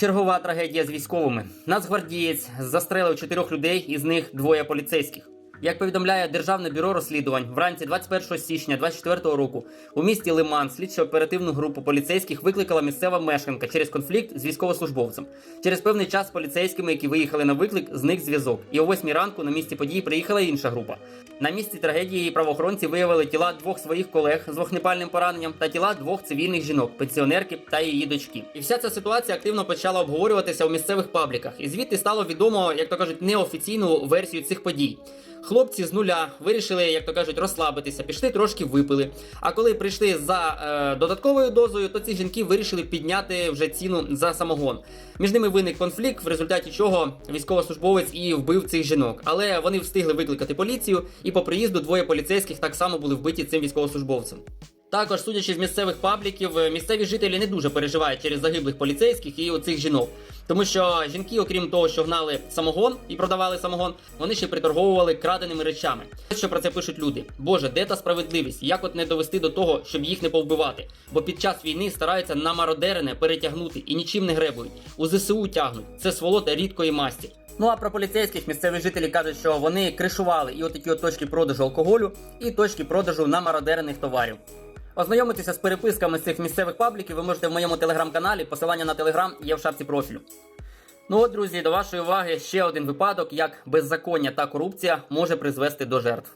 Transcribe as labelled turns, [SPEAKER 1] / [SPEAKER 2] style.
[SPEAKER 1] Чергова трагедія з військовими. Нацгвардієць застрелив чотирьох людей, із них двоє поліцейських. Як повідомляє Державне бюро розслідувань, вранці 21 січня 24 року у місті Лиман слідчо-оперативну групу поліцейських викликала місцева мешканка через конфлікт з військовослужбовцем. Через певний час поліцейськими, які виїхали на виклик, зник зв'язок. І о 8 ранку на місці події приїхала інша група. На місці трагедії правоохоронці виявили тіла двох своїх колег з вогнепальним пораненням та тіла двох цивільних жінок, пенсіонерки та її дочки. І вся ця ситуація активно почала обговорюватися у місцевих пабліках. І звідти стало відомо, як то кажуть, неофіційну версію цих подій. Хлопці з нуля вирішили, як то кажуть, розслабитися, пішли трошки випили. А коли прийшли за е, додатковою дозою, то ці жінки вирішили підняти вже ціну за самогон. Між ними виник конфлікт, в результаті чого військовослужбовець і вбив цих жінок. Але вони встигли викликати поліцію, і по приїзду двоє поліцейських так само були вбиті цим військовослужбовцем. Також, судячи з місцевих пабліків, е, місцеві жителі не дуже переживають через загиблих поліцейських і оцих жінок. Тому що жінки, окрім того, що гнали самогон і продавали самогон, вони ще приторговували краденими речами. Що про це пишуть люди? Боже, де та справедливість? Як от не довести до того, щоб їх не повбивати? Бо під час війни стараються на мародерене перетягнути і нічим не гребують. У ЗСУ тягнуть. Це сволота рідкої масті. Ну а про поліцейських місцеві жителі кажуть, що вони кришували і отакі от точки продажу алкоголю, і точки продажу намародерених товарів. Ознайомитися з переписками з цих місцевих пабліків ви можете в моєму телеграм-каналі. Посилання на телеграм є в шапці профілю. Ну от, друзі, до вашої уваги ще один випадок, як беззаконня та корупція може призвести до жертв.